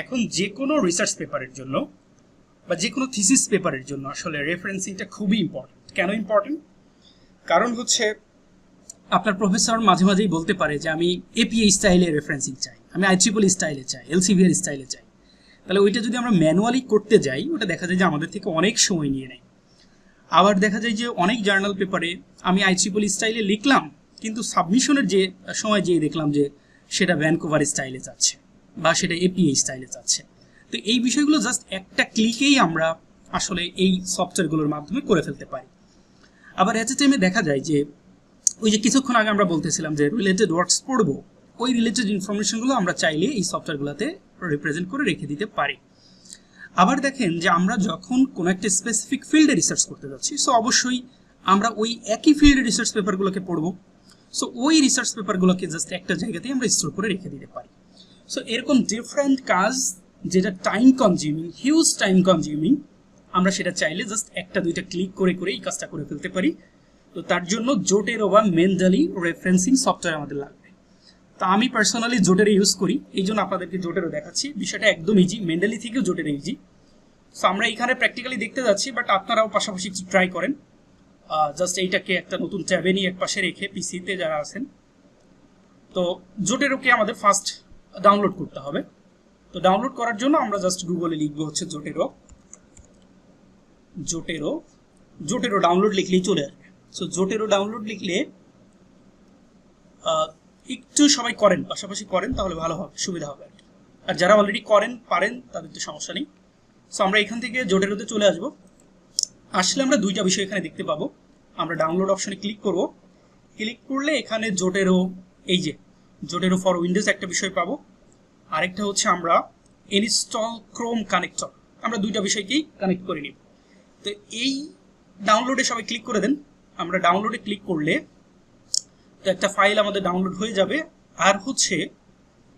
এখন যে কোনো রিসার্চ পেপারের জন্য বা যে কোনো থিসিস পেপারের জন্য আসলে রেফারেন্সিংটা খুবই ইম্পর্টেন্ট কেন ইম্পর্টেন্ট কারণ হচ্ছে আপনার প্রফেসর মাঝে মাঝেই বলতে পারে যে আমি এপিএ স্টাইলে রেফারেন্সিং চাই, আমি আই ট্রিপল স্টাইলে চাই এলসিভিআর স্টাইলে চাই। তাহলে ওইটা যদি আমরা ম্যানুয়ালি করতে যাই, ওটা দেখা যায় যে আমাদের থেকে অনেক সময় নিয়ে নেয়। আবার দেখা যায় যে অনেক জার্নাল পেপারে আমি আই ট্রিপল স্টাইলে লিখলাম, কিন্তু সাবমিশনের যে সময় যেয়ে দেখলাম যে সেটা ভ্যানকোভার স্টাইলে যাচ্ছে। বা সেটা এপিএ স্টাইলে চাচ্ছে তো এই বিষয়গুলো জাস্ট একটা ক্লিকেই আমরা আসলে এই সফটওয়্যারগুলোর মাধ্যমে করে ফেলতে পারি। আবার টাইমে দেখা যায় যে ওই যে কিছুক্ষণ আগে আমরা বলতেছিলাম যে রিলেটেড ওয়ার্কস পড়ব, ওই রিলেটেড ইনফরমেশনগুলো আমরা চাইলে এই সফটওয়্যারগুলোতে রিপ্রেজেন্ট করে রেখে দিতে পারি। আবার দেখেন যে আমরা যখন কোনো একটা স্পেসিফিক ফিল্ডে রিসার্চ করতে যাচ্ছি সো অবশ্যই আমরা ওই একই ফিল্ডে রিসার্চ পেপারগুলোকে পড়ব। সো ওই রিসার্চ পেপারগুলোকে জাস্ট একটা জায়গাতেই আমরা স্টোর করে রেখে দিতে পারি। সো এরকম ডিফারেন্ট কাজ যেটা time consuming huge time consuming আমরা সেটা চাইলে জাস্ট একটা, দুইটা ক্লিক করে করে এই কাজটা করে ফেলতে পারি। তো তার জন্য জোটেরো বা মেন্টালি রেফারেন্সিং সফটওয়্যার আমাদের লাগবে। তা আমি পার্সোনালি জোটেরো ইউজ করি, এই জন্য আপনাদেরকে জোটেরও দেখাচ্ছি। বিষয়টা একদম ইজি মেন্টালি থেকেও জোটেরো ইজি সো আমরা এখানে প্র্যাকটিক্যালি দেখতে যাচ্ছি বাট আপনারাও পাশাপাশি কিছু ট্রাই করেন। জাস্ট এইটাকে একটা নতুন ট্যাবে নিয়ে এক পাশে রেখে পিসিতে যারা আছেন। তো জোটেরোকে আমাদের ফার্স্ট ডাউনলোড করতে হবে। তো ডাউনলোড করার জন্য আমরা জাস্ট গুগলে লিখব হচ্ছে জোটেরো জোটেরো জোটেরো ডাউনলোড লিখলেই চলে আসবে। সো জোটেরো ডাউনলোড লিখলে একটু সবাই করেন, পাশাপাশি করেন, তাহলে ভালো হবে, সুবিধা হবে আর যারা অলরেডি করেন, পারেন, তাদের তো সমস্যা নেই। সো আমরা এখান থেকে জোটেরোতে চলে আসব। আসলে আমরা দুইটা বিষয় এখানে দেখতে পাবো। আমরা ডাউনলোড অপশনে ক্লিক করব। ক্লিক করলে এখানে জোটেরো এই যে জোটেরো ফর উইন্ডোজ একটা বিষয় পাবো। আরেকটা হচ্ছে আমরা ইনস্টল ক্রোম কানেক্টর আমরা দুইটা বিষয়কেই কানেক্ট করে নিব। তো এই ডাউনলোডে সবাই ক্লিক করে দেন। আমরা ডাউনলোডে ক্লিক করলে তো একটা ফাইল আমাদের ডাউনলোড হয়ে যাবে। আর হচ্ছে,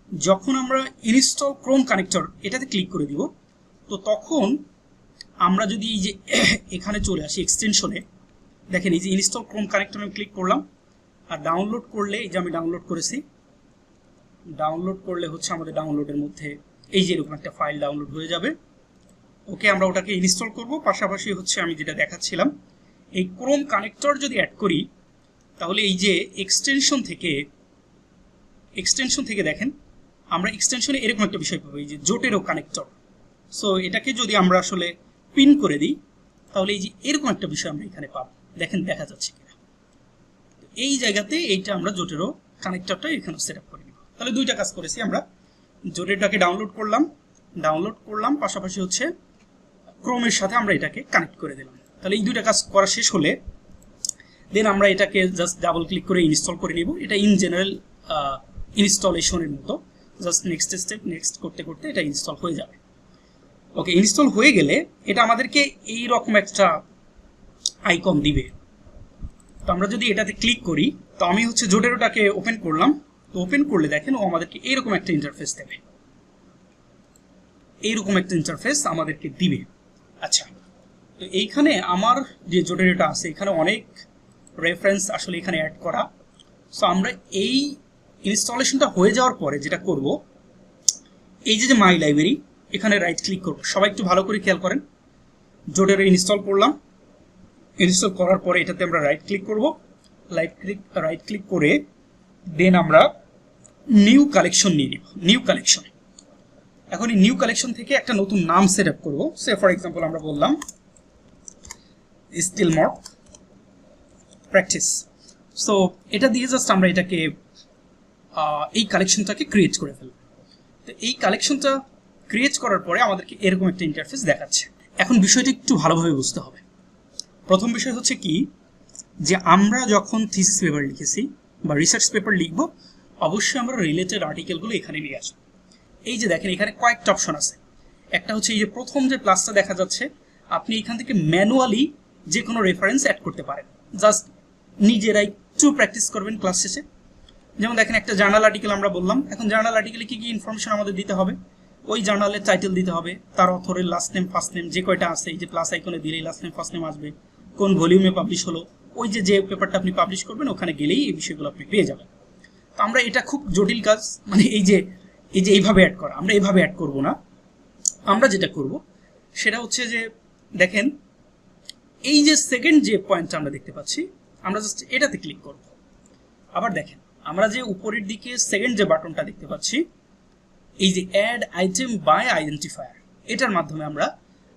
যখন আমরা ইনস্টল ক্রোম কানেক্টর এটাতে ক্লিক করে দিব, তো তখন আমরা যদি এই যে এখানে চলে আসি এক্সটেনশনে দেখেন এই যে ইনস্টল ক্রোম কানেক্টর আমি ক্লিক করলাম। আর ডাউনলোড করলে এই যে আমি ডাউনলোড করেছি ডাউনলোড করলে হচ্ছে আমাদের ডাউনলোডের মধ্যে এই যে এরকম একটা ফাইল ডাউনলোড হয়ে যাবে। ওকে আমরা ওটাকে ইনস্টল করব। পাশাপাশি হচ্ছে আমি যেটা দেখাচ্ছিলাম, এই ক্রোম কানেক্টর যদি অ্যাড করি, তাহলে এই যে এক্সটেনশন থেকে এক্সটেনশন থেকে দেখেন, আমরা এক্সটেনশনে এরকম একটা বিষয় পাবো, এই যে জোটেরও কানেক্টর সো এটাকে যদি আমরা আসলে পিন করে দিই, তাহলে এই যে এরকম একটা বিষয় আমরা এখানে পাবো। দেখেন, দেখা যাচ্ছে কিনা। এই জায়গাতে এইটা আমরা জোটেরও কানেক্টরটা এখানে সেট আপ তাহলে দুইটা কাজ করেছি আমরা। জোটেরটাকে ডাউনলোড করলাম। ডাউনলোড করলাম, পাশাপাশি হচ্ছে ক্রোমের সাথে আমরা এটাকে কানেক্ট করে দিলাম। তাহলে এই দুইটা কাজ করা শেষ হলে দেন আমরা এটাকে জাস্ট ডাবল ক্লিক করে ইনস্টল করে নিব। এটা ইন জেনারেল ইনস্টলেশনের মতো। জাস্ট নেক্সট স্টেপ নেক্সট করতে করতে এটা ইনস্টল হয়ে যাবে। ওকে ইনস্টল হয়ে গেলে এটা আমাদেরকে এই রকম একটা আইকন দিবে। তো আমরা যদি এটাতে ক্লিক করি, তো আমি হচ্ছে জোটেরোটাকে ওপেন করলাম। তো ওপেন করলে দেখেন, ও আমাদেরকে এইরকম একটা ইন্টারফেস দেবে। এইরকম একটা ইন্টারফেস আমাদেরকে দিবে। আচ্ছা তো এইখানে আমার যে জোটেরোটা আছে, এখানে অনেক রেফারেন্স আসলে এখানে অ্যাড করা। সো আমরা এই ইনস্টলেশনটা হয়ে যাওয়ার পরে যেটা করব, এই যে যে মাই লাইব্রেরি এখানে রাইট ক্লিক করব। সবাই একটু ভালো করে খেয়াল করেন। জোটেরো ইনস্টল করলাম। ইনস্টল করার পরে এটাতে আমরা রাইট ক্লিক করব। রাইট ক্লিক রাইট ক্লিক করে দেন আমরা নিউ কালেকশন নিয়ে নিব নিউ কালেকশন এখন এই নিউ কালেকশন থেকে একটা নতুন নাম সেট আপ করব। সে ফর এক্সাম্পল আমরা বললাম স্টিল মক প্র্যাকটিস সো এটা দিয়ে জাস্ট আমরা এটাকে এই কালেকশনটাকে ক্রিয়েট করে ফেলব। তো এই কালেকশনটা ক্রিয়েট করার পরে আমাদেরকে এরকম একটা ইন্টারফেস দেখাচ্ছে। এখন বিষয়টা একটু ভালোভাবে বুঝতে হবে। প্রথম বিষয় হচ্ছে কি, যে আমরা যখন থিসিস পেপার লিখেছি বা রিসার্চ পেপার লিখব অবশ্যই আমরা রিলেটেড আর্টিকেলগুলো এখানে নিয়ে আসব। এই যে দেখেন, এখানে কয়েকটা অপশন আছে। একটা হচ্ছে এই যে প্রথম যে প্লাসটা দেখা যাচ্ছে, আপনি এখান থেকে ম্যানুয়ালি যে কোনো রেফারেন্স অ্যাড করতে পারেন। জাস্ট নিজেরাই একটু প্র্যাকটিস করবেন ক্লাস শেষে। যেমন দেখেন, একটা জার্নাল আর্টিকেল আমরা বললাম। এখন জার্নাল আর্টিকেলে কী কী ইনফরমেশন আমাদের দিতে হবে? ওই জার্নালের টাইটেল দিতে হবে, তার অথরের লাস্ট নেম ফার্স্ট নেম যে কয়টা আছে, এই যে প্লাস আইকনে দিলেই লাস্ট নেম ফার্স্ট নেম আসবে, কোন ভলিউমে পাবলিশ হলো, ওই যে যে পেপারটা আপনি পাবলিশ করবেন, ওখানে গেলেই এই বিষয়গুলো আপনি পেয়ে যাবেন। তো আমরা এটা খুব জটিল কাজ মানে এই যে এই যে এইভাবে অ্যাড করা, আমরা এইভাবে অ্যাড করব না। আমরা যেটা করব, সেটা হচ্ছে যে, দেখেন, এই যে সেকেন্ড যে পয়েন্টটা আমরা দেখতে পাচ্ছি, আমরা জাস্ট এটাতে ক্লিক করব। আবার দেখেন, আমরা যে উপরের দিকে সেকেন্ড যে বাটনটা দেখতে পাচ্ছি, এই যে অ্যাড আইটেম বাই আইডেন্টিফায়ার এটার মাধ্যমে আমরা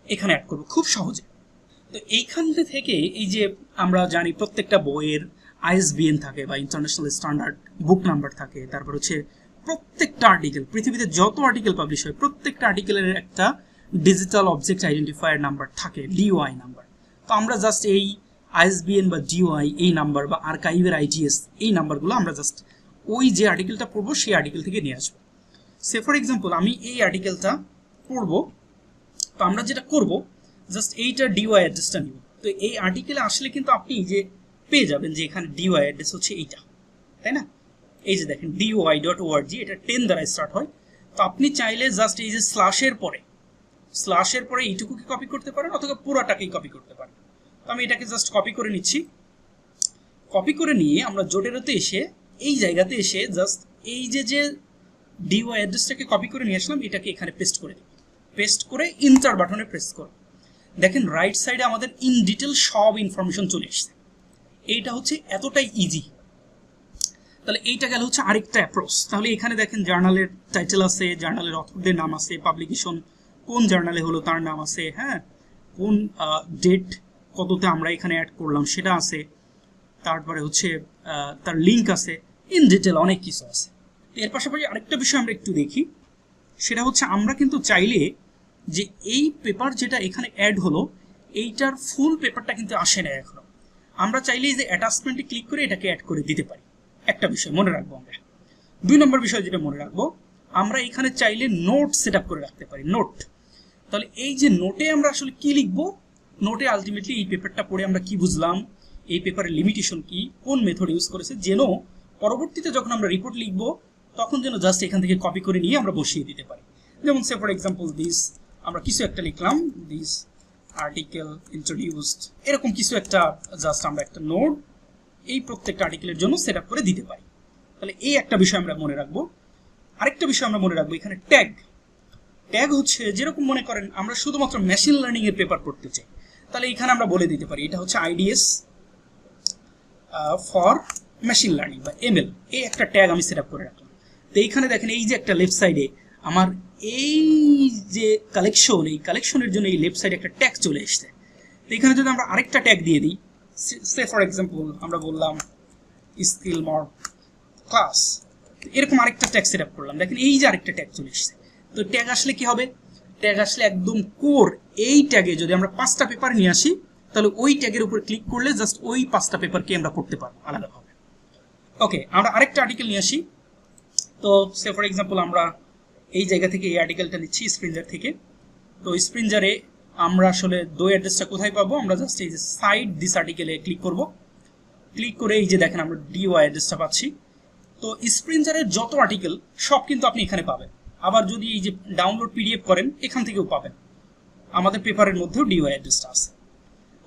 এখানে অ্যাড করব খুব সহজে। তো এইখান থেকে এই যে আমরা জানি প্রত্যেকটা বইয়ের আইএসবিএন থাকে বা ইন্টারন্যাশনাল স্ট্যান্ডার্ড বুক নাম্বার থাকে, তারপর হচ্ছে প্রত্যেকটা আর্টিকেল পৃথিবীতে যত আর্টিকেল পাবলিশ হয়, প্রত্যেকটা আর্টিকেলের একটা ডিজিটাল অবজেক্ট আইডেন্টিফায়ার নাম্বার থাকে ডিওআই নাম্বার তো আমরা জাস্ট এই আইএসবিএন বা ডিওআই এই নাম্বার বা আর্কাইভের আইটিএস এই নাম্বারগুলো আমরা জাস্ট ওই যে আর্টিকেলটা পড়ব, সেই আর্টিকেল থেকে নিয়ে আসব। সে ফর এক্সাম্পল আমি এই আর্টিকেলটা পড়ব, তো আমরা যেটা করব জাস্ট এইটা ডিওয়াই অ্যাড্রেসটা নিব। তো এই আর্টিকেলে আসলে কিন্তু আপনি যে পেয়ে যাবেন যে এখানে ডিওয়াই অ্যাড্রেস হচ্ছে এইটা, তাই না? এই যে দেখেন ডিওয়াই ডট ওআরজি এটা টেন দ্বারা স্টার্ট হয়। তো আপনি চাইলে জাস্ট এই যে স্লাশের পরে স্লাশের পরে এইটুকুকে কপি করতে পারেন অথবা পুরোটাকেই কপি করতে পারেন? তো আমি এটাকে জাস্ট কপি করে নিচ্ছি। কপি করে নিয়ে আমরা জোটেরোতে এসে, এই জায়গাতে এসে জাস্ট এই যে যে ডিওয়াই অ্যাড্রেসটাকে কপি করে নিয়ে আসলাম, এটাকে এখানে পেস্ট করে দিই। পেস্ট করে ইন্টার বাটনে প্রেস করো দেখেন রাইট সাইডে আমাদের ইন ডিটেল সব ইনফরমেশন চলে এসছে। এইটা হচ্ছে এতটাই ইজি তাহলে এইটা গেল হচ্ছে আরেকটা অ্যাপ্রোচ তাহলে এখানে দেখেন জার্নালের টাইটেল আছে, জার্নালের অথরদের নাম আছে পাবলিকেশন কোন জার্নালে হলো, তার নাম আছে হ্যাঁ? কোন ডেট কততে আমরা এখানে অ্যাড করলাম সেটা আছে। তারপরে হচ্ছে তার লিঙ্ক আছে ইন ডিটেল অনেক কিছু আছে। এর পাশাপাশি আরেকটা বিষয় আমরা একটু দেখি, সেটা হচ্ছে আমরা কিন্তু চাইলে যে এই পেপার যেটা এখানে অ্যাড হলো, এইটার ফুল পেপারটা কিন্তু আসে না এখনও। আমরা চাইলে যে অ্যাটাচমেন্টে ক্লিক করে এটাকে অ্যাড করে দিতে পারি। একটা বিষয় মনে রাখব আমরা। দুই নম্বর বিষয় যেটা মনে রাখব, আমরা এখানে চাইলে নোট সেট করে রাখতে পারি নোট তাহলে এই যে নোটে আমরা আসলে কি লিখব? নোটে আলটিমেটলি এই পেপারটা পড়ে আমরা কি বুঝলাম? এই পেপারের লিমিটেশন কি? কোন মেথড ইউজ করেছে? যেন পরবর্তীতে যখন আমরা রিপোর্ট লিখব, তখন যেন জাস্ট এখান থেকে কপি করে নিয়ে আমরা বসিয়ে দিতে পারি। যেমন সে ফর এক্সাম্পল দিস আমরা কিছু একটা লিখলাম দিস আর্টিকেল ইন্ট্রোডিউসড এরকম কিছু একটা জাস্ট আমরা একটা নোট এই প্রত্যেকটা আর্টিকেলের জন্য সেট করে দিতে পারি। তাহলে এই একটা বিষয় আমরা মনে রাখব। আরেকটা বিষয় আমরা মনে রাখব, এখানে ট্যাগ ট্যাগ হচ্ছে, যেরকম মনে করেন, আমরা শুধুমাত্র মেশিন লার্নিং এর পেপার পড়তে চাই। তাহলে এখানে আমরা বলে দিতে পারি, এটা হচ্ছে আইডিএস ফর মেশিন লার্নিং বা এমএল এই একটা ট্যাগ আমি সেট করে রাখলাম। তো এইখানে দেখেন, এই যে একটা লেফট সাইডে আমার এই যে কালেকশন এই কালেকশনের জন্য এই লেফট সাইডে একটা ট্যাগ চলে এসছে। তো এখানে যদি আমরা আরেকটা ট্যাগ দিয়ে দিই সে ফর এক্সাম্পল আমরা বললাম স্কিল মর ক্লাস এরকম আরেকটা ট্যাগ সেট আপ করলাম। দেখেন এই যে আরেকটা ট্যাগ চলে এসছে। তো ট্যাগ আসলে কি হবে? ট্যাগ আসলে একদম কোর এই ট্যাগে যদি আমরা পাঁচটা পেপার নিয়ে আসি, তাহলে ওই ট্যাগের উপর ক্লিক করলে জাস্ট ওই পাঁচটা পেপারকে আমরা পড়তে পারব আলাদাভাবে। ওকে আমরা আরেকটা আর্টিকেল নিয়ে আসি। তো সে ফর এক্সাম্পল আমরা এই জায়গা থেকে এই আর্টিকেলটা নিচ্ছি স্প্রিঞ্জার থেকে। তো স্প্রিঞ্জারে আমরা আসলে দই অ্যাড্রেসটা কোথায় পাবো? আমরা জাস্ট এই যে সাইড দিস আর্টিকেলে ক্লিক করব। ক্লিক করে এই যে দেখেন আমরা ডিওয়াই অ্যাড্রেসটা পাচ্ছি। তো স্প্রিঞ্জারের যত আর্টিকেল সব কিন্তু আপনি এখানে পাবেন। আবার যদি এই যে ডাউনলোড পিডিএফ করেন, এখান থেকেও পাবেন। আমাদের পেপারের মধ্যেও ডিওয়াই অ্যাড্রেসটা আছে।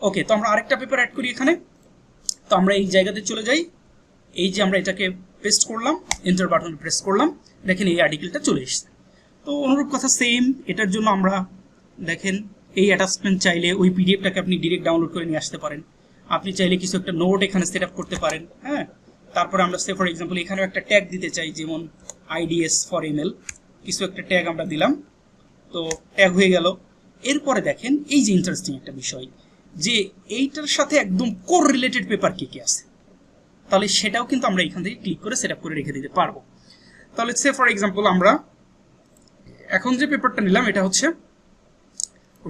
ওকে তো আমরা আরেকটা পেপার অ্যাড করি এখানে। তো আমরা এই জায়গাতে চলে যাই। এই যে আমরা এটাকে পেস্ট করলাম এন্টার বাটন প্রেস করলাম। দেখেন এই আর্টিকেলটা চলে এসেছে। তো অনুরূপ কথা সেম এটার জন্য আমরা দেখেন এই অ্যাটাচমেন্ট চাইলে ওই পিডিএফটাকে আপনি ডিরেক্ট ডাউনলোড করে নিয়ে আসতে পারেন। আপনি চাইলে কিছু একটা নোট এখানে সেট আপ করতে পারেন হ্যাঁ? তারপরে আমরা সে ফর এক্সাম্পল এখানেও একটা ট্যাগ দিতে চাই, যেমন আইডিএস ফর এমএল কিছু একটা ট্যাগ আমরা দিলাম, তো ট্যাগ হয়ে গেল। এরপরে দেখেন এই যে ইন্টারেস্টিং একটা বিষয়, যে এইটার সাথে একদম কোর রিলেটেড পেপার কি কি আছে? তাহলে সেটাও কিন্তু আমরা এখান থেকে ক্লিক করে সেট করে রেখে দিতে পারব। তাহলে সে ফর এক্সাম্পল আমরা এখন যে পেপারটা নিলাম, এটা হচ্ছে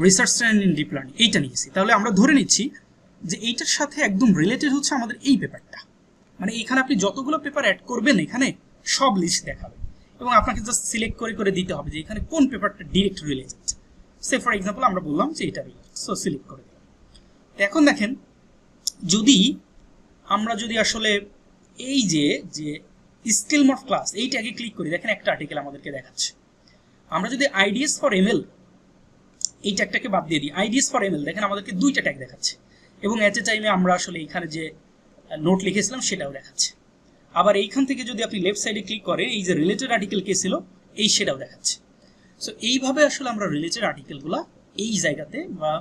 research and in deep learning এইটা নিয়েছি তাহলে আমরা ধরে নিচ্ছি যে এইটার সাথে একদম রিলেটেড হচ্ছে আমাদের এই পেপারটা মানে এখানে আপনি যতগুলো পেপার অ্যাড করবেন, এখানে সব লিস্ট দেখাবে এবং আপনাকে জাস্ট সিলেক্ট করে করে দিতে হবে যে এখানে কোন পেপারটা direct related say for example আমরা বললাম যে এটা সো সিলেক্ট করে দিলাম। এখন দেখেন, যদি আমরা যদি আসলে এই যে যে স্কিল মড ক্লাস এইটাকে ক্লিক করি, দেখেন একটা আর্টিকেল আমাদেরকে দেখাচ্ছে। আমরা যদি আইডিএস ফর এমএল এই ট্যাগটাকে বাদ দিয়ে দিই। আইডিএস ফর এমএল দেখেন আমাদেরকে দুইটা ট্যাগ দেখাচ্ছে। এবং এট এ টাইমে আমরা আসলে এখানে যে নোট লিখেছিলাম সেটাও দেখাচ্ছে। আবার এইখান থেকে যদি আপনি লেফট সাইডে ক্লিক করেন, এই যে রিলেটেড আর্টিকেল কে ছিল, এই সেটাও দেখাচ্ছে। সো এইভাবে আসলে আমরা রিলেটেড আর্টিকেলগুলো এই জায়গাতে বা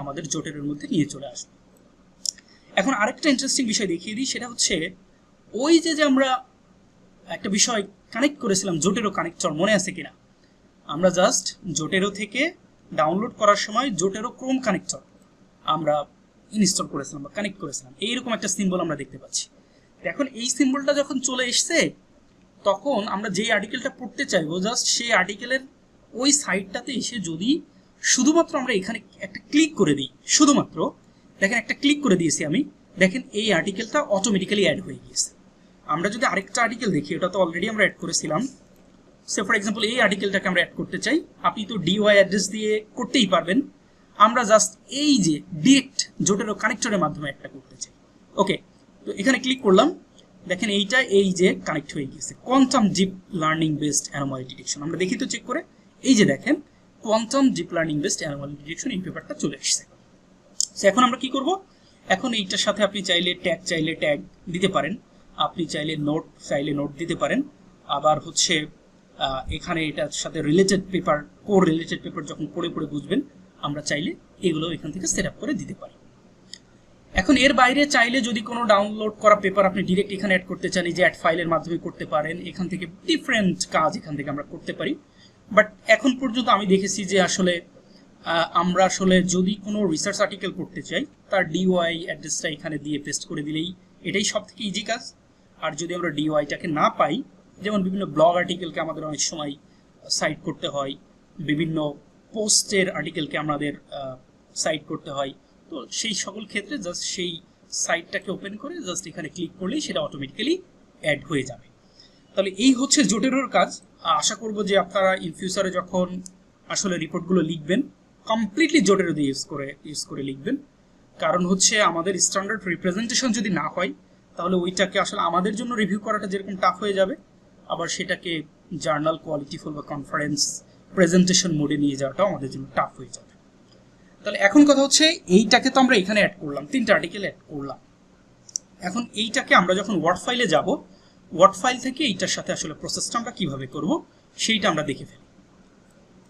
আমাদের জোটের মধ্যে নিয়ে চলে আসব। এখন আরেকটা ইন্টারেস্টিং বিষয় দেখিয়ে দিই, সেটা হচ্ছে ওই যে যে আমরা একটা বিষয় কানেক্ট করেছিলাম, জোটেরও কানেক্টর মনে আছে কিনা? আমরা জাস্ট জোটেরও থেকে ডাউনলোড করার সময় জোটেরও ক্রোম কানেক্টর আমরা ইনস্টল করেছিলাম বা কানেক্ট করেছিলাম। এইরকম একটা সিম্বল আমরা দেখতে পাচ্ছি। এখন এই সিম্বলটা যখন চলে এসছে, তখন আমরা যেই আর্টিকেলটা পড়তে চাইব জাস্ট সেই আর্টিকেলের ওই সাইটটাতে এসে যদি শুধুমাত্র আমরা এখানে একটা ক্লিক করে দিই, শুধুমাত্র, দেখেন একটা ক্লিক করে দিয়েছি আমি, দেখেন এই আর্টিকেলটা অটোমেটিক্যালি অ্যাড হয়ে গিয়েছে। আমরা যদি আরেকটা আর্টিকেল দেখি ওটা তো অলরেডি আমরা অ্যাড করেছিলাম সে ফর এক্সাম্পল এই আর্টিকেলটাকে আমরা অ্যাড করতে চাই। আপনি তো ডিওয়াই অ্যাড্রেস দিয়ে করতেই পারবেন। আমরা জাস্ট এই যে ডিরেক্ট জোটেরও কানেক্টরের মাধ্যমে একটা করতে চাই। ওকে তো এখানে ক্লিক করলাম। দেখেন এইটা এই যে কানেক্ট হয়ে গিয়েছে। Quantum deep learning based anomaly detection আমরা দেখি তো চেক করে। এই যে দেখেন quantum deep learning based anomaly detection এই পেপারটা চলে এসেছে সো এখন আমরা কি করব? এখন এইটার সাথে আপনি চাইলে ট্যাগ চাইলে ট্যাগ দিতে পারেন। আপনি চাইলে নোট চাইলে নোট দিতে পারেন। আবার হচ্ছে এখানে এটার সাথে related paper core related paper যখন পড়ে পড়ে বুঝবেন, আমরা চাইলে এগুলো এখান থেকে সেট করে দিতে পারি। এখন এর বাইরে চাইলে যদি কোনো ডাউনলোড করা পেপার আপনি ডিরেক্ট এখানে অ্যাড করতে চান যে অ্যাড ফাইলের মাধ্যমে করতে পারেন, এখান থেকে ডিফারেন্ট কাজ এখান থেকে আমরা করতে পারি। বাট এখন পর্যন্ত আমি দেখেছি যে আসলে আমরা আসলে যদি কোনো রিসার্চ আর্টিকেল করতে চাই, তার ডিওয়াই অ্যাড্রেসটা এখানে দিয়ে পেস্ট করে দিলেই এটাই সব থেকে ইজি কাজ। আর যদি আমরা ডিওয়াইটাকে না পাই যেমন বিভিন্ন ব্লগ আর্টিকেলকে আমাদের অনেক সময় সাইট করতে হয়। বিভিন্ন পোস্টের আর্টিকেলকে আমাদের সাইট করতে হয়। তো সেই সকল ক্ষেত্রে জাস্ট সেই সাইটটাকে ওপেন করে জাস্ট এখানে ক্লিক করলেই সেটা অটোমেটিক্যালি অ্যাড হয়ে যাবে। তাহলে এই হচ্ছে জোটেরোর কাজ। আশা করব যে আপনারা ইন ফিউচারে যখন আসলে রিপোর্টগুলো লিখবেন কমপ্লিটলি জোটেরো দিয়ে ইউজ করে ইউজ করে লিখবেন। কারণ হচ্ছে আমাদের স্ট্যান্ডার্ড রিপ্রেজেন্টেশন যদি না হয়, তাহলে ওইটাকে আসলে আমাদের জন্য রিভিউ করাটা যেরকম টাফ হয়ে যাবে। আবার সেটাকে জার্নাল কোয়ালিটিফুল বা কনফারেন্স প্রেজেন্টেশন মোডে নিয়ে যাওয়াটাও আমাদের জন্য টাফ হয়ে যাবে। তাহলে এখন কথা হচ্ছে এইটাকে তো আমরা এখানে অ্যাড করলাম, তিনটা আর্টিকেল অ্যাড করলাম। এখন এইটাকে আমরা যখন ওয়ার্ড ফাইলে যাব ওয়ার্ড ফাইল থেকে এইটার সাথে আসলে প্রসেসটা আমরা কীভাবে করব, সেইটা আমরা দেখে ফেলি।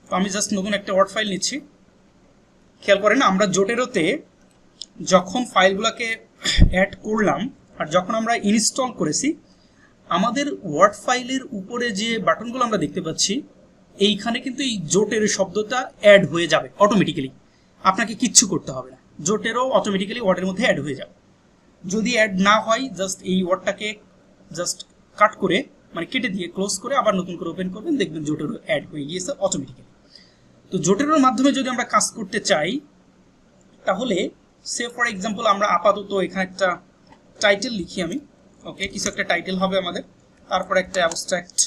তো আমি জাস্ট নতুন একটা ওয়ার্ড ফাইল নিচ্ছি। খেয়াল করেন আমরা জোটেরোতে যখন ফাইলগুলোকে অ্যাড করলাম আর যখন আমরা ইনস্টল করেছি আমাদের ওয়ার্ড ফাইলের উপরে যে বাটনগুলো আমরা দেখতে পাচ্ছি, এইখানে কিন্তু এই জোটের শব্দটা অ্যাড হয়ে যাবে অটোমেটিক্যালি আপনাকে কিচ্ছু করতে হবে না। জোটেরও অটোমেটিক্যালি ওয়ার্ডের মধ্যে অ্যাড হয়ে যাবে। যদি অ্যাড না হয় জাস্ট এই ওয়ার্ডটাকে জাস্ট কাট করে মানে কেটে দিয়ে ক্লোজ করে আবার নতুন করে ওপেন করবেন, দেখবেন জোটেরও অ্যাড হয়ে গিয়েছে অটোমেটিক্যালি তো জোটেরোর মাধ্যমে যদি আমরা কাজ করতে চাই, তাহলে সে ফর এক্সাম্পল আমরা আপাতত এখানে একটা টাইটেল লিখি আমি। ওকে কিছু একটা টাইটেল হবে আমাদের। তারপরে একটা অ্যাবস্ট্রাক্ট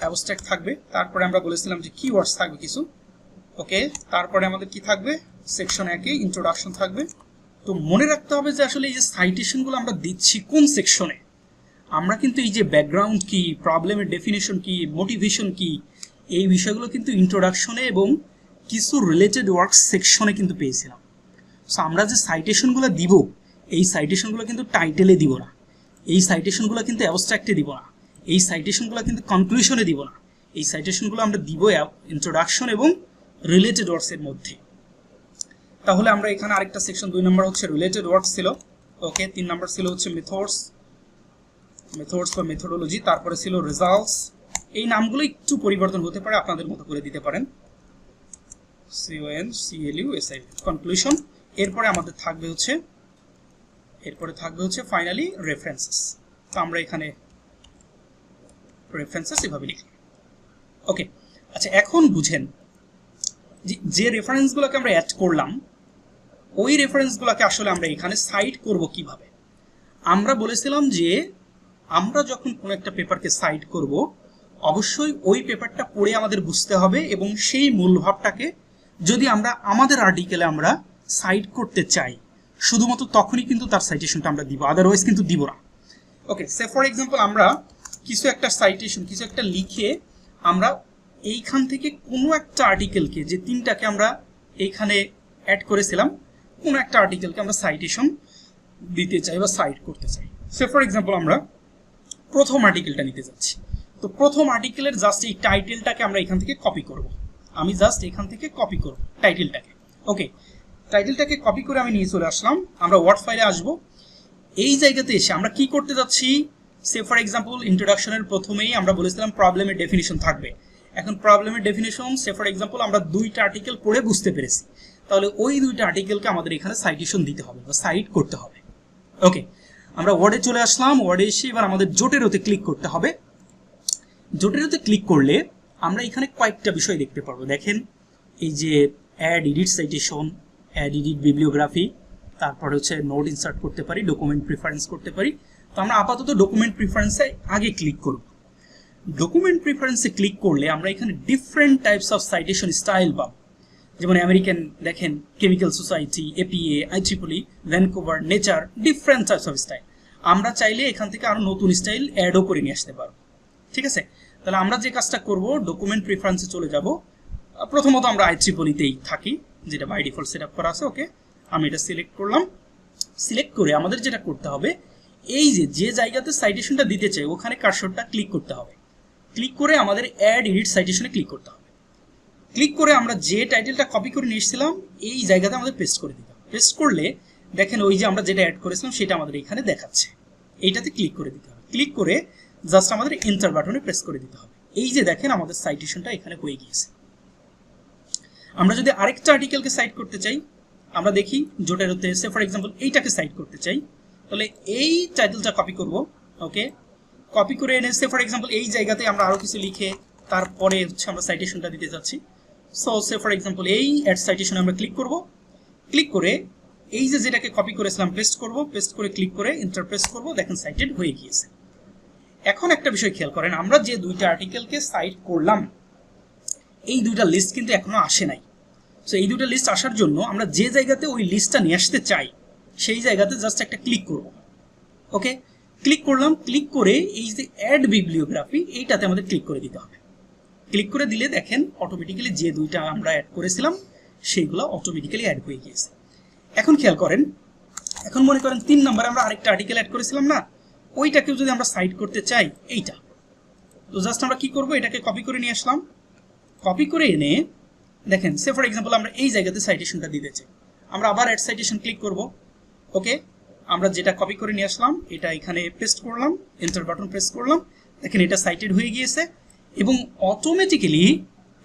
অ্যাবস্ট্রাক্ট থাকবে। তারপরে আমরা বলেছিলাম যে কিওয়ার্ডস থাকবে কিছু। ওকে তারপরে আমাদের কি থাকবে? সেকশন একে ইন্ট্রোডাকশন থাকবে। তো মনে রাখতে হবে যে আসলে এই যে সাইটেশনগুলো আমরা দিচ্ছি কোন সেকশনে আমরা কিন্তু এই যে ব্যাকগ্রাউন্ড কি প্রবলেমের ডেফিনেশন কি মোটিভেশন কি, এই বিষয়গুলো কিন্তু ইন্ট্রোডাকশনে এবং কিছু রিলেটেড ওয়ার্ক সেকশনে কিন্তু পেয়েছিলাম। সো আমরা যে সাইটেশনগুলো দিব, এই সাইটেশনগুলো কিন্তু টাইটেলে দিব না। এই সাইটেশনগুলো কিন্তু অ্যাবস্ট্রাক্টে দিব না। এই সাইটেশনগুলো কিন্তু কনক্লুশনে দিব না। এই সাইটেশনগুলো আমরা দিব ইন্ট্রোডাকশন এবং রিলেটেড ওয়ার্কসের মধ্যে। তাহলে আমরা এখানে আরেকটা সেকশন দুই নম্বর হচ্ছে রিলেটেড ওয়ার্কস ছিল। ওকে তিন নম্বর ছিল হচ্ছে মেথডস মেথডস বা মেথোডোলজি তারপরে ছিল রেজাল্টস এই নামগুলো একটু পরিবর্তন হতে পারে, আপনাদের মতো করে দিতে পারেন। সিওএন সিএলইউ এসআই কনক্লুশন এরপরে আমাদের থাকবে হচ্ছে এরপরে থাকবে হচ্ছে ফাইনালি রেফারেন্সেস তো আমরা এখানে রেফারেন্সেস এভাবে লিখি। ওকে আচ্ছা এখন বুঝেন যে- রেফারেন্সগুলোকে আমরা অ্যাড করলাম, ওই রেফারেন্সগুলোকে আসলে আমরা এখানে সাইট করব কীভাবে? আমরা বলেছিলাম যে, আমরা যখন কোনো একটা পেপারকে সাইট করব, অবশ্যই ওই পেপারটা পড়ে আমাদের বুঝতে হবে এবং সেই মূলভাবটাকে যদি আমরা আমাদের আর্টিকেলে আমরা সাইট করতে চাই শুধুমাত্র তখনই কিন্তু তার সাইটেশনটা আমরা দিব আদারওয়াইজ কিন্তু দিব না। ওকে সে ফর এক্সাম্পল আমরা কিছু একটা সাইটেশন কিছু একটা লিখে আমরা এইখান থেকে কোনো একটা আর্টিকেলকে যে তিনটাকে আমরা এইখানে অ্যাড করেছিলাম, কোনো একটা আর্টিকেলকে আমরা সাইটেশন দিতে চাই বা সাইট করতে চাই। সে ফর এক্সাম্পল আমরা প্রথম আর্টিকেলটা নিতে যাচ্ছি। তো প্রথম আর্টিকেলের জাস্ট এই টাইটেলটাকে আমরা এখান থেকে কপি করব। আমি জাস্ট এখান থেকে কপি করব টাইটেলটাকে ওকে টাইটেলটাকে কপি করে আমি নিয়ে চলে আসলাম। আমরা ওয়ার্ড ফাইলে আসব। এই জায়গাতে এসে আমরা কি করতে যাচ্ছি? সে ফর এক্সাম্পল ইন্ট্রোডাকশনের প্রথমেই আমরা বলেছিলাম প্রবলেমের ডেফিনিশন থাকবে। এখন প্রবলেমের ডেফিনিশন সে ফর এক্সাম্পল আমরা দুইটা আর্টিকেল পড়ে বুঝতে পেরেছি। তাহলে ওই দুইটা আর্টিকেলকে আমাদের এখানে সাইটেশন দিতে হবে বা সাইট করতে হবে। ওকে আমরা ওয়ার্ডে চলে আসলাম। ওয়ার্ডে এসে এবার আমাদের জোটেরোতে ক্লিক করতে হবে। জোটেরোতে ক্লিক করলে আমরা এখানে কয়েকটা বিষয় দেখতে পারব। দেখেন, এই যে add edit citation add edit bibliography তারপরে হচ্ছে নোট ইনসার্ট করতে পারি ডকুমেন্ট প্রিফারেন্স করতে পারি। তো আমরা আপাতত ডকুমেন্ট প্রিফারেন্সে আগে ক্লিক করব। ডকুমেন্ট প্রিফারেন্সে ক্লিক করলে আমরা এখানে different types of citation style পাবো। যেমন আমেরিকান দেখেন chemical society APA আইট্রিপলি Vancouver nature different types of style আমরা চাইলে এখান থেকে আরও নতুন স্টাইল অ্যাডও করে নিয়ে আসতে পারব ঠিক আছে? তাহলে আমরা যে কাজটা করব ডকুমেন্ট প্রিফারেন্সে চলে যাব। প্রথমত আমরা আইট্রিপলিতেই থাকি। যেটা বাই ডিফল্ট সেট করা আছে ওকে আমি এটা সিলেক্ট করলাম। সিলেক্ট করে আমাদের যেটা করতে হবে, এই যে যে জায়গাতে সাইটেশনটা দিতে চাই, ওখানে কার্সরটা ক্লিক করতে হবে। ক্লিক করে আমাদের অ্যাড এডিট সাইটেশনে ক্লিক করতে হবে। ক্লিক করে আমরা যে টাইটেলটা কপি করে নিয়ে এসেছিলাম, এই জায়গাতে আমাদের পেস্ট করে দিতে হবে। পেস্ট করলে দেখেন ওই যে আমরা যেটা অ্যাড করেছিলাম, সেটা আমাদের এখানে দেখাচ্ছে। এইটাতে ক্লিক করে দিতে হবে। ক্লিক করে জাস্ট আমাদের এন্টার বাটনে প্রেস করে দিতে হবে। এই যে দেখেন আমাদের সাইটেশনটা এখানে হয়ে গিয়েছে। আমরা যদি আরেকটা আর্টিকেলকে সাইট করতে চাই, আমরা দেখি জোটেরোতে সে ফর এক্সাম্পল এইটাকে সাইট করতে চাই। তাহলে এই টাইটেলটা কপি করব ওকে কপি করে এনে সে ফর এক্সাম্পল এই জায়গাতে আমরা আরও কিছু লিখে তারপরে হচ্ছে আমরা সাইটেশনটা দিতে যাচ্ছি। সো সে ফর এক্সাম্পল এই অ্যাড সাইটেশনে আমরা ক্লিক করব। ক্লিক করে এই যে যেটাকে কপি করেছিলাম পেস্ট করব পেস্ট করে ক্লিক করে ইন্টারপ্রেস করব, দেখেন সাইটেড হয়ে গিয়েছে। এখন একটা বিষয় খেয়াল করেন, আমরা যে দুইটা আর্টিকেলকে সাইট করলাম এই দুইটা লিস্ট কিন্তু এখনও আসে নাই। সো এই দুটো লিস্ট আসার জন্য আমরা যে জায়গাতে ওই লিস্টটা নিয়ে আসতে চাই, সেই জায়গাতে জাস্ট একটা ক্লিক করব। ওকে ক্লিক করলাম ক্লিক করে এই যে অ্যাড বিবলিওগ্রাফি এইটাতে আমাদের ক্লিক করে দিতে হবে। ক্লিক করে দিলে দেখেন অটোমেটিক্যালি যে দুইটা আমরা অ্যাড করেছিলাম, সেইগুলো অটোমেটিক্যালি অ্যাড হয়ে গিয়েছে। এখন খেয়াল করেন, এখন মনে করেন তিন নম্বরে আমরা আরেকটা আর্টিকেল অ্যাড করেছিলাম না? ওইটাকেও যদি আমরা সাইড করতে চাই, এইটা। তো জাস্ট আমরা কি করব? এটাকে কপি করে নিয়ে আসলাম। কপি করে এনে, দেখেন সে ফর এক্সাম্পল আমরা এই জায়গাতে সাইটেশনটা দিতে চাই। আমরা আবার অ্যাড সাইটেশন ক্লিক করব। ওকে আমরা যেটা কপি করে নিয়ে আসলাম, এটা এখানে পেস্ট করলাম এন্টার বাটন প্রেস করলাম, দেখেন এটা সাইটেড হয়ে গিয়েছে এবং অটোমেটিক্যালি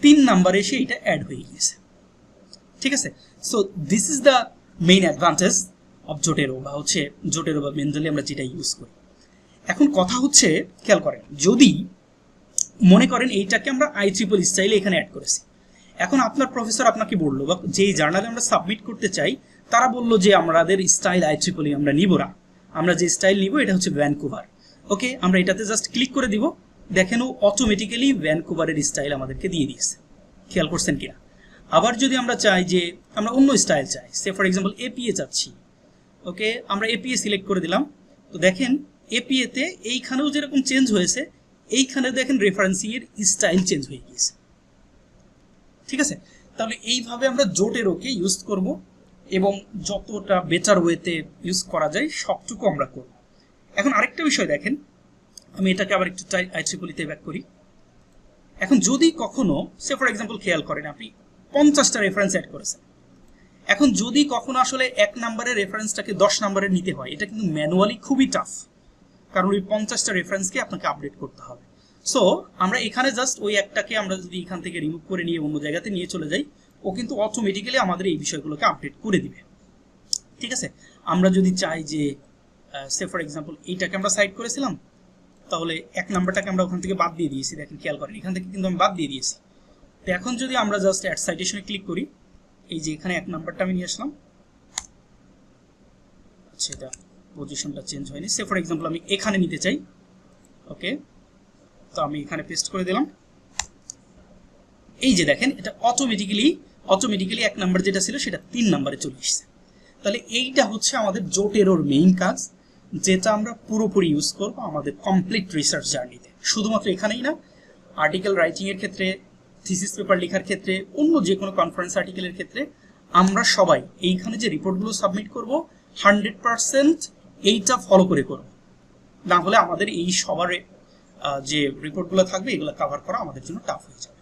তিন নাম্বারে এসে এটা অ্যাড হয়ে গিয়েছে। ঠিক আছে? So this is the main advantage of Zotero বা হচ্ছে জোটেরো বা মেন্টালি আমরা যেটা ইউজ করি। এখন কথা হচ্ছে, খেয়াল করেন, যদি মনে করেন এইটাকে আমরা আই ট্রিপল স্টাইলে এখানে অ্যাড করেছি। এখন আপনার প্রফেসর আপনাকে বলল বা যেই জার্নালে আমরা সাবমিট করতে চাই, তারা বলল যে আমাদের স্টাইল আই ট্রিপলি আমরা নিব না। আমরা যে স্টাইল নিব, এটা হচ্ছে ভ্যানকুভার ওকে, আমরা এটাতে জাস্ট ক্লিক করে দিব। দেখেন ও অটোমেটিক্যালি ভ্যানকুভারের স্টাইল আমাদেরকে দিয়ে দিয়েছে। খেয়াল করছেন কিনা? আবার যদি আমরা চাই যে আমরা অন্য স্টাইল চাই সে ফর এক্সাম্পল এপিএ চাচ্ছি। ওকে, আমরা এপিএ সিলেক্ট করে দিলাম। তো দেখেন এপিএতে এইখানেও যেরকম চেঞ্জ হয়েছে এইখানে দেখেন রেফারেন্সিং এর স্টাইল চেঞ্জ হয়ে গিয়েছে। ঠিক আছে? তাহলে এইভাবে আমরা জোটেরোকে ইউজ করব এবং যতটা বেটার ওয়েতে ইউজ করা যায় সবটুকু আমরা করব। এখন আরেকটা বিষয় দেখেন। আমি এটাকে আবার একটু আইট্রিপলিতে ব্যাক করি। এখন যদি কখনো সে ফর এক্সাম্পল খেয়াল করেন আপনি, পঞ্চাশটা রেফারেন্স অ্যাড করেছেন। এখন যদি কখনো আসলে এক নাম্বারের রেফারেন্সটাকে দশ নাম্বারে নিতে হয়, এটা কিন্তু ম্যানুয়ালি খুবই টাফ কারণ ওই পঞ্চাশটা রেফারেন্সকে আপনাকে আপডেট করতে হবে। সো আমরা এখানে জাস্ট ওই একটাকে আমরা যদি এখান থেকে রিমুভ করে নিয়ে অন্য জায়গাতে নিয়ে চলে যাই, ও কিন্তু অটোমেটিক্যালি আমাদের এই বিষয়গুলোকে আপডেট করে দিবে। ঠিক আছে? আমরা যদি চাই যে সে ফর এক্সাম্পল এইটাকে আমরা সাইড করেছিলাম, তাহলে এক নাম্বারটাকে আমরা ওখান থেকে বাদ দিয়ে দিয়েছি। দেখেন, খেয়াল করেন, এখান থেকে কিন্তু আমি বাদ দিয়ে দিয়েছি। তো এখন যদি আমরা জাস্ট অ্যাড সাইটেশনে ক্লিক করি, এই যে এখানে এক নাম্বারটা আমি নিয়ে আসলাম আচ্ছা এটা পজিশনটা চেঞ্জ হয়নি। সে ফর এক্সাম্পল আমি এখানে নিতে চাই। ওকে তো আমি এখানে পেস্ট করে দিলাম। এই যে দেখেন, এটা অটোমেটিক্যালি অটোমেটিক্যালি এক নাম্বার যেটা ছিল, সেটা তিন নাম্বারে চলে এসেছে। তাহলে এইটা হচ্ছে আমাদের জোটেরোর মেইন কাজ, যেটা আমরা পুরোপুরি ইউজ করব আমাদের কমপ্লিট রিসার্চ জার্নিতে শুধুমাত্র এখানেই না আর্টিকেল রাইটিংয়ের ক্ষেত্রে থিসিস পেপার লেখার ক্ষেত্রে, অন্য যে কোনো কনফারেন্স আর্টিকেলের ক্ষেত্রে, আমরা সবাই এইখানে যে রিপোর্টগুলো সাবমিট করব হান্ড্রেড পারসেন্ট এইটা ফলো করে করব না হলে আমাদের এই সবার যে রিপোর্টগুলো থাকবে, এগুলো কাভার করা আমাদের জন্য টাফ হয়ে যাবে।